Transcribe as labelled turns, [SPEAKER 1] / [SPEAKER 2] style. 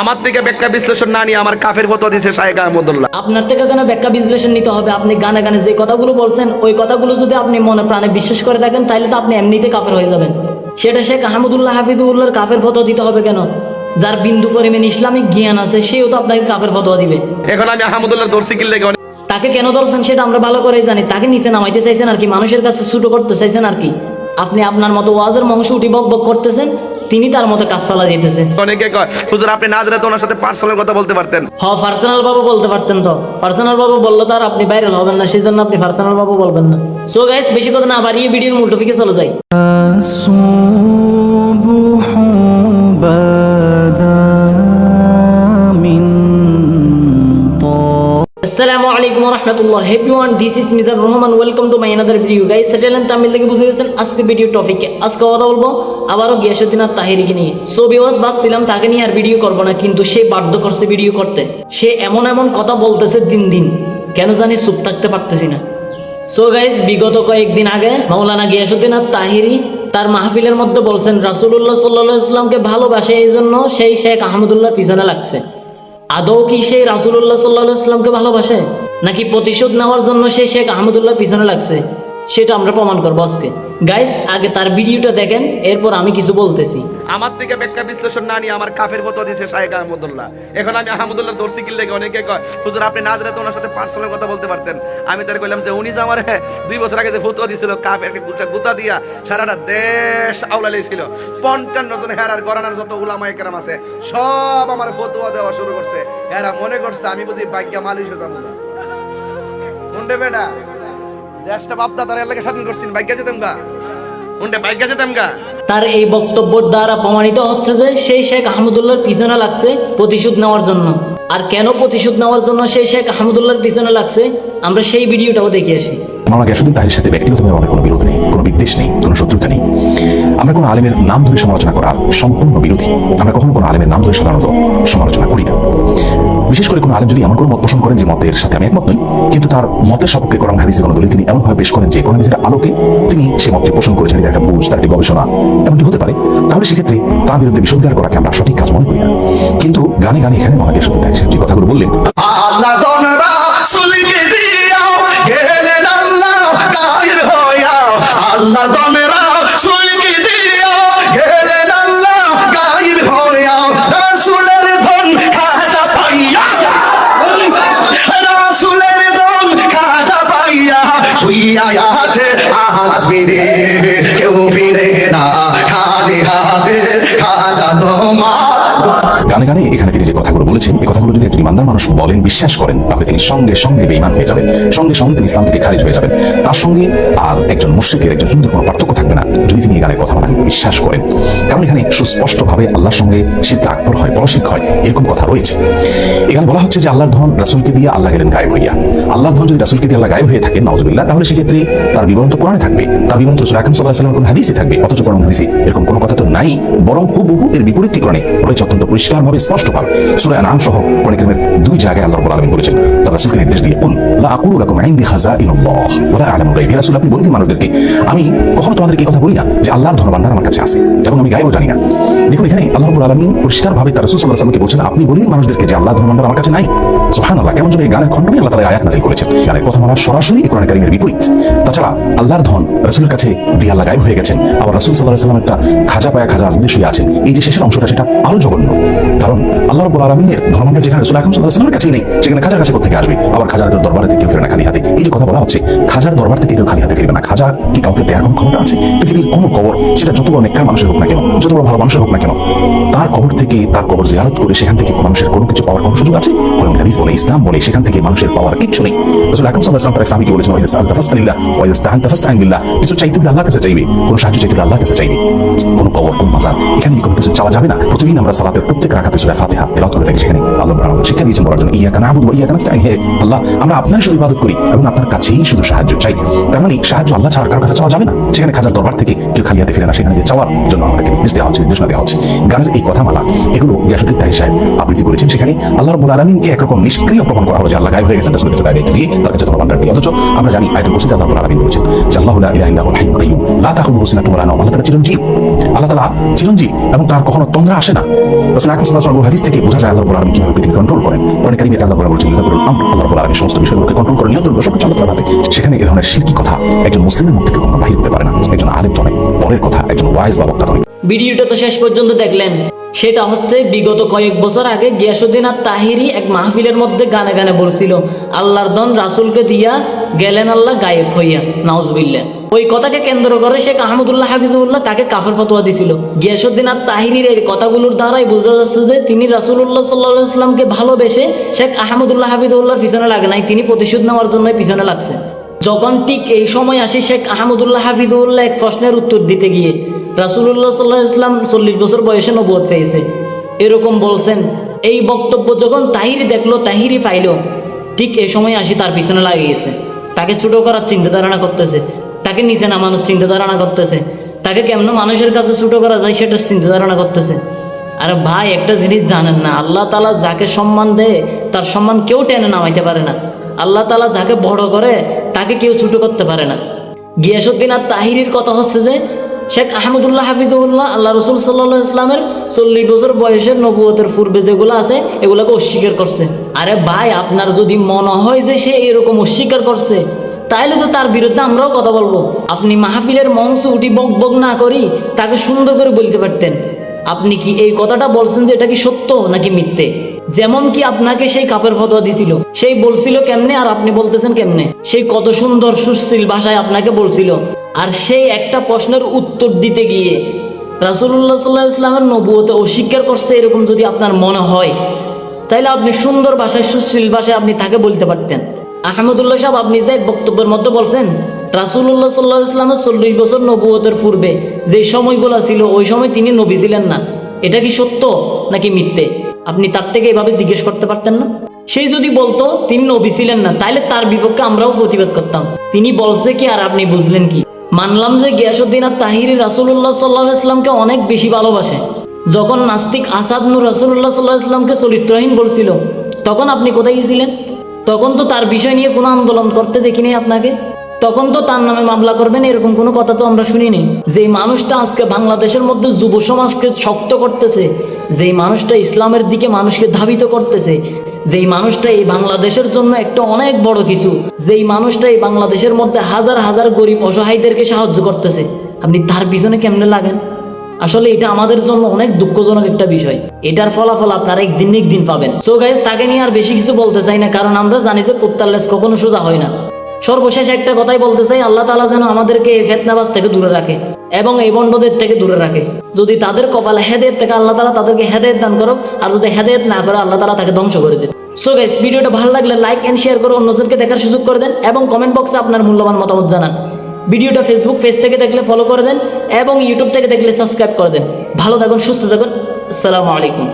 [SPEAKER 1] আমার থেকে ব্যাখ্যা বিশ্লেষণ না নিয়ে আমার কাফের ফতো দিছে শাহেক আহমদুল্লাহ।
[SPEAKER 2] আপনার থেকে কেন ব্যাখ্যা বিশ্লেষণ নিতে হবে? আপনি গানে গানে যে কথাগুলো বলছেন ওই কথাগুলো যদি আপনি মনে প্রাণে বিশ্বাস করে থাকেন তাহলে তো আপনি এমনিতে কাফের হয়ে যাবেন। সেটা শেখ আহমদুল্লাহ হাফিজুল্লাহর কাফের ফটো দিতে হবে কেন? যার বিন্দু পরিমাণ ইসলামিক জ্ঞান আছে সেও তো আপনাকে কাফের ফতোয়া দিবে।
[SPEAKER 1] এখন আমি আহমদুল্লাহ দর্শি কিনলে
[SPEAKER 2] তাকে কেন ধরছেন সেটা আমরা ভালো করেই জানি। তাকে নিচে নামাইতে চাইছেন আর কি মানুষের কাছে ছুটো করতে চাইছেন আর কি। আপনি আপনার মতো ওয়াজের মাংস উঠি বক বক করতেছেন তিনি তার মতো কাজ চালা যেতেছে
[SPEAKER 1] অনেকে কয় হুজুর আপনি না জানলে তো ওনার সাথে পার্সোনাল কথা বলতে পারতেন।
[SPEAKER 2] হ পার্সোনাল ভাবে বলতে পারতেন তো। পার্সোনাল ভাবে বললে তো আর আপনি ভাইরাল হবেন না সেই জন্য আপনি পার্সোনাল ভাবে বলবেন না। সো গাইস বেশি কথা না বাড়িয়ে ভিডিওর মূল টপিকে চলে যাই। আসসালামু আলাইকুম রহমতুল্লাহ everyone this is Mizar Rahman welcome to my another video guys সেটেলেন তামিল থেকে বুঝে গেছেন আজকে ভিডিও টপিকে আজকে কথা বলব আবারও গিয়াসুদ্দিন আর তাহিরিকে নিয়ে। সো বিওয়াস ভাবছিলাম তাকে নিয়ে আর ভিডিও করব না, কিন্তু সে বাধ্য করছে ভিডিও করতে। সে এমন এমন কথা বলতেছে দিন দিন। কেন জানি চুপ থাকতে পারতেছি না। সো গাইস বিগত কয়েকদিন আগে মাওলানা আর তাহিরি তার মাহফিলের মধ্যে বলছেন, রাসুলুল্লাহ সাল্লাহ ইসলামকে ভালোবাসে এই জন্য সেই শেখ আহমদুল্লাহ পিছনে লাগছে। আদৌ কি সেই রাসুল্লাহ সাল্লাহ ইসলামকে ভালোবাসে? নাকি প্রতিশোধ নেওয়ার জন্য সেই শেখ আহমদুল্লাহ পিছনে লাগছে? সেটা আমরা প্রমাণ করব আজকে। গাইস আগে তার ভিডিওটা দেখেন এরপর আমি কিছু বলতেছি।
[SPEAKER 1] আমার থেকে ব্যাখ্যা বিশ্লেষণ না নিয়ে আমার কাফের ফতো দিছে শাহেক আহমদুল্লাহ। এখন আমি আহমদুল্লাহ দর্শি কিনলে অনেকে কয় হুজুর আপনি না জানলে তো ওনার সাথে পার্সোনাল কথা বলতে পারতেন। আমি তার কইলাম যে উনি যে আমার হ্যাঁ, দুই বছর আগে যে ফতো দিছিল কাফের গুটা গুতা দিয়া সারাটা দেশ আউলালি ছিল পঞ্চান্ন জন হেরার গরানার যত উলামা একরাম আছে সব আমার ফতোয়া দেওয়া শুরু করছে। এরা মনে করছে আমি বুঝি ভাগ্যা মালিশ যাব না। মুন্ডে বেটা দেশটা এলাকা স্বাধীন করছেন যেতাম গা উনটা যেতাম গা
[SPEAKER 2] তার এই বক্তব্যের দ্বারা প্রমাণিত হচ্ছে যে সেই শেখ আহমদুল্লাহর পিছনে লাগছে প্রতিশোধ নেওয়ার জন্য। আর কেন প্রতিশোধ নেওয়ার জন্য সেই শেখ আহমদুল্লাহর পিছনে লাগছে, আমরা সেই ভিডিওটাও দেখে আসি।
[SPEAKER 3] মাওলানা গিয়াসুদ্দিন তাহির সাথে ব্যক্তিগতভাবে আমাদের কোনো বিরোধ নেই, কোনো বিদ্বেষ নেই, কোনো শত্রুতা নেই। আমরা কোনো আলেমের নাম ধরে সমালোচনা করার সম্পূর্ণ বিরোধী। আমরা কখনো কোনো আলেমের নাম ধরে সাধারণত সমালোচনা করি না। বিশেষ করে কোনো আলেম যদি এমন কোনো মত পোষণ করেন যে মতের সাথে আমি একমত নই, কিন্তু তার মতের সপক্ষে কোরআন হাদিসের কোনো দলিল তিনি এমনভাবে পেশ করেন যে কোরআন হাদিসের আলোকে তিনি সে মতটি পোষণ করেছেন, এটা একটা বুঝ, তার একটি গবেষণা। এমনটি হতে পারে। তাহলে সেক্ষেত্রে তার বিরুদ্ধে বিশুদ্ধার করাকে আমরা সঠিক কাজ মনে করি না। কিন্তু গানে গানে এখানে যে কথাগুলো বললেন
[SPEAKER 4] আল্লাহ তোমরা সুলিকে দিয়াও গেলেন আল্লাহ গায়ের হইয়া রাসূলের ধন খাজা পাইয়া। রাসূলের ধন খাজা পাইয়া শুইয়া আছে আজ ফিরে কেউ ফিরে না, খালি হাতে খাজা তোমার
[SPEAKER 3] গানে গানে এখানে তিনি যে কথাগুলো বলেছেন এই কথাগুলো যদি একজন ইমানদার মানুষ বলেন, বিশ্বাস করেন, তাহলে তিনি সঙ্গে সঙ্গে বেঈমান হয়ে যাবেন। সঙ্গে সঙ্গে তিনি ইসলাম থেকে খারিজ হয়ে যাবেন। তার সঙ্গে আর একজন মুশ্রিকের, একজন হিন্দুর কোনো পার্থক্য থাকবে না। যদি তিনি এই গানের কথা বলেন, বিশ্বাস করেন। কারণ এখানে সুস্পষ্টভাবে আল্লাহর সঙ্গে শিরকে আকবর হয় পরশিক হয় এরকম কথা রয়েছে। এখানে বলা হচ্ছে যে আল্লাহর ধন রাসুলকে দিয়ে আল্লাহ গেলেন গায়েব হইয়া। আল্লাহর ধন যদি রাসুলকে দিয়ে আল্লাহ গায়েব হয়ে থাকেন নজরুল্লাহ তাহলে সেক্ষেত্রে তার বিবরণ তো কোরআনে থাকবে। তার বিবরণ তো সুরাকাম সাল্লাহ সাল্লামের কোন হাদিসে থাকবে। অথচ কোরআন হাদিসে এরকম কোনো কথা তো নাই, বরং হুবহু এর বিপরীতটি কোরআনে রয়েছে অত্যন্ত পরিষ্কারভাবে স্পষ্টভাবে সুরায় নাম সহ পরিক্রমের দুই জায়গায় আল্লাহ রব্বুল বলেছেন, তার রাসূলকে নির্দেশ দিয়ে, কুল লা আকুলু লাকুম ইনদি ওয়ালা রাসূল আপনি বলুন মানুষদেরকে আমি কখনো তোমাদেরকে এই কথা বলি না যে আল্লাহর ধনভান্ডার আমার কাছে আছে এবং আমি গায়েবও জানি না। দেখুন, এখানে আল্লাহ রব্বুল আলামিন পরিষ্কারভাবে তার রাসূল সাল্লাল্লাহু আলাইহি ওয়াসাল্লামকে বলছেন, আপনি বলুন মানুষদেরকে যে আল্লাহর ধনভান্ডার আমার কাছে নাই কেমন যেন এই গানের আল্লাহ আয়াত করেছেন। গানের কথা সরাসরি কোরআন বিপরীত। তাছাড়া আল্লাহর ধন কাছে দিয়ে আল্লাহ হয়ে গেছেন। আবার ওয়াসাল্লাম একটা খাজা পায়া খাজা শুয়ে আছেন। এই যে শেষের অংশটা, সেটা আরও জঘন্য। কারণ আল্লাহ ধর্মটা যেখানে কাছেই নেই, সেখানে খাজার কাছে আসবে? আবার খাজার দরবারে না, খালি হাতে। এই যে কথা বলা হচ্ছে, খাজার দরবার থেকে কেউ খালি হাতে ফিরবে না। খাজা কি কাউকে দেওয়ার কোনো ক্ষমতা আছে? পৃথিবীর কোনো কবর, সেটা যত বড় নেককার মানুষের হোক না কেন, যত বড় ভালো মানুষের হোক না কেন, তার কবর থেকে তার কবর জিয়ারত করে সেখান থেকে মানুষের কোনো কিছু পাওয়ার কোনো সুযোগ আছে? হাদিস বলে ইসলাম বলে, সেখান থেকে মানুষের পাওয়ার কিচ্ছু নেই। রাসূল সাল্লাল্লাহু আলাইহি বলেছেন কিছু চাইতে আল্লাহর কাছে চাইবে সাহায্য চাইতে আল্লাহর কাছে চাইবে। কোনো মাজার, এখানে কিছু চাওয়া যাবে না। প্রতিদিন আমরা সালাতের প্রত্যেক রাকাতে সূরা ফাতিহা, তেলাওয়াত করে থাকি সেখানে। আল্লাহ আলামিন শিক্ষা দিয়েছেন বলার জন্য হে আল্লাহ, আমরা আপনার শুধু ইবাদত করি এবং আপনার কাছেই শুধু সাহায্য চাই। তার মানে সাহায্য আল্লাহ ছাড়া কারোর কাছে চাওয়া যাবে না। সেখানে খাজার দরবার থেকে কেউ খালি হাতে ফিরে না, সেখানে যে চাওয়ার জন্য আমাদেরকে নির্দেশ দেওয়া হচ্ছে, নির্দেশনা দেওয়া হচ্ছে। গানের এই এগুলো গিয়াসুদ্দিন তাহির সাহেব আবৃত্তি করেছেন সেখানে। আল্লাহ রাব্বুল আলামিনকে একরকম নিষ্ক্রিয় প্রমাণ করা হলো যে আল্লাহ গায়েব হয়ে গেছেন, রাসূলের কাছে দায়িত্ব দিয়ে তার কাছে তোমার বান্দার দিয়ে অথচ আমরা জানি আয়াতুল কুরসিতে আল্লাহ রাব্বুল আলামিন বলেছেন যে আল্লাহু লা ইলাহা ইল্লা হুয়াল হাইয়ুল কাইয়্যুম, লা তাখুযুহু সিনাতুন ওয়া লা নাওম। আল্লাহ তাআলা চিরঞ্জীব। আল্লাহ তাআলা চিরঞ্জীব এবং তার কখনো তন্দ্রা আসে না। রাসূল আকরাম সাল্লাল্লাহু আলাইহি হাদিস থেকে বোঝা যায় আল্লাহ রাব্বুল আলামিন কীভাবে পৃথিবী কন্ট্রোল করেন। কোরআন কারীমে আল্লাহ রাব্বুল বলছেন ইউদাবুরুল আমর আল্লাহ রাব্বুল আলামিন সমস্ত বিষয়গুলোকে কন্ট্রোল করে নিয়ন্ত্রণ করে সবকিছু আল্লাহ তাআলার হাতে সেখানে এই ধরনের শিরকি কথা একজন মুসলিমের মুখ থেকে কখনো বাহির হতে পারে না। একজন আলেম তো পরের কথা একজন ওয়াইজ বা বক্তা
[SPEAKER 2] ভিডিওটা তো শেষ পর্যন্ত দেখলেন। সেটা হচ্ছে বিগত কয়েক বছর আগে গিয়াসুদ্দিন আর তাহিরি এক মাহফিলের মধ্যে গানে গানে বলছিল, আল্লাহর দন রাসুলকে দিয়া গেলেন আল্লাহ গায়েব হইয়া নাউজবিল্লা ওই কথাকে কেন্দ্র করে শেখ আহমদুল্লাহ হাফিজুল্লাহ তাকে কাফের ফতোয়া দিছিল। গিয়াসুদ্দিন আর তাহিরির এই কথাগুলোর দ্বারাই বোঝা যাচ্ছে যে তিনি রাসুল্লাহ সাল্লাহ ইসলামকে ভালোবেসে শেখ আহমদুল্লাহ হাফিজুল্লাহর পিছনে লাগে নাই, তিনি প্রতিশোধ নেওয়ার জন্য পিছনে লাগছে। যখন ঠিক এই সময় আসি শেখ আহমদুল্লাহ হাফিজুল্লাহ এক প্রশ্নের উত্তর দিতে গিয়ে রাসুল্লাহ সাল্লাহ ইসলাম চল্লিশ বছর বয়সে নবুয়ত পেয়েছে। এরকম বলছেন, এই বক্তব্য যখন তাহিরি দেখল তাহিরি পাইলো, ঠিক এই সময় আসি তার পিছনে লাগিয়েছে। তাকে ছোট করার চিন্তা ধারণা করতেছে, তাকে নিচে নামানোর চিন্তা ধারণা করতেছে, তাকে কেমন মানুষের কাছে ছোট করা যায় সেটা চিন্তা ধারণা করতেছে। আরে ভাই, একটা জিনিস জানেন না, আল্লাহ তালা যাকে সম্মান দেয়, তার সম্মান কেউ টেনে নামাইতে পারে না। আল্লাহ তালা যাকে বড় করে, তাকে কেউ ছোট করতে পারে না। গিয়াসুদ্দিন আর তাহিরির কথা হচ্ছে যে শেখ আহমদুল্লাহ হাফিদুল্লাহ আল্লাহ রসুল সাল্লাহ ইসলামের চল্লিশ বছর বয়সের নবুয়তের পূর্বে যেগুলো আছে, এগুলোকে অস্বীকার করছে। আরে ভাই, আপনার যদি মনে হয় যে সে এরকম অস্বীকার করছে, তাইলে তো তার বিরুদ্ধে আমরাও কথা বলব। আপনি মাহফিলের মঞ্চ উঠি বক বক না করি, তাকে সুন্দর করে বলতে পারতেন। আপনি কি এই কথাটা বলছেন যে এটা কি সত্য নাকি মিথ্যে? যেমন কি আপনাকে সেই কাপের ফতোয়া দিছিল। সেই বলছিল কেমনে আর আপনি বলতেছেন কেমনে? সেই কত সুন্দর সুশীল ভাষায় আপনাকে বলছিল। আর সেই একটা প্রশ্নের উত্তর দিতে গিয়ে রাসুল্লাহ সাল্লাহ ইসলামের নবুয়তে অস্বীকার করছে এরকম যদি আপনার মনে হয়, তাইলে আপনি সুন্দর ভাষায়, সুশীল ভাষায় আপনি তাকে বলতে পারতেন। আহমদুল্লাহ সাহেব, আপনি যে বক্তব্যের মধ্যে বলছেন রাসুল্লাহ সাল্লাহ ইসলামের চল্লিশ বছর নবুয়তের পূর্বে যে সময়গুলো ছিল, ওই সময় তিনি নবী ছিলেন না। এটা কি সত্য নাকি মিথ্যে? আপনি তার থেকে এভাবে জিজ্ঞেস করতে পারতেন না? সেই যদি বলতো, তিনি নবী ছিলেন না, তাইলে তার বিপক্ষে আমরাও প্রতিবাদ করতাম। তিনি বলছে কি, আর আপনি বুঝলেন কি? মানলাম যে গিয়াসুদ্দিন আর তাহিরি রাসুল্লাহ সাল্লাহ ইসলামকে অনেক বেশি ভালোবাসে। যখন নাস্তিক আসাদ নূর রাসুল্লাহ সাল্লাহ ইসলামকে চরিত্রহীন বলছিল, তখন আপনি কোথায় গিয়েছিলেন? তখন তো তার বিষয় নিয়ে কোনো আন্দোলন করতে দেখিনি আপনাকে। তখন তো তার নামে মামলা করবেন, এরকম কোনো কথা তো আমরা শুনিনি। যে মানুষটা আজকে বাংলাদেশের মধ্যে যুব সমাজকে শক্ত করতেছে যেই মানুষটা ইসলামের দিকে মানুষকে ধাবিত করতেছে, যেই মানুষটা এই বাংলাদেশের জন্য একটা অনেক বড় কিছু, যেই মানুষটা এই বাংলাদেশের মধ্যে হাজার হাজার গরিব অসহায়দেরকে সাহায্য করতেছে, আপনি তার পিছনে কেমনে লাগেন? আসলে এটা আমাদের জন্য অনেক দুঃখজনক একটা বিষয়। এটার ফলাফল আপনারা একদিন একদিন পাবেন। সো গাইজ তাকে নিয়ে আর বেশি কিছু বলতে চাই না, কারণ আমরা জানি যে কুত্তার লেস কখনো সোজা হয় না। সর্বশেষ একটা কথাই বলতে চাই, আল্লাহ তালা যেন আমাদেরকে এই ফেতনাবাজ থেকে দূরে রাখে এবং এই বন্ডদের থেকে দূরে রাখে। যদি তাদের কপালে হেদায়ত থেকে আল্লাহ তালা তাদেরকে হেদায়ত দান করো আর যদি হেদায়ত না করে, আল্লাহ তালা তাকে ধ্বংস করে দেন সো গাইস ভিডিওটা ভালো লাগলে লাইক এন্ড শেয়ার করে অন্যজনকে দেখার সুযোগ করে দেন এবং কমেন্ট বক্সে আপনার মূল্যবান মতামত জানান। ভিডিওটা ফেসবুক পেজ থেকে দেখলে ফলো করে দেন এবং ইউটিউব থেকে দেখলে সাবস্ক্রাইব করে দেন। ভালো থাকুন, সুস্থ থাকুন। আসসালামু আলাইকুম।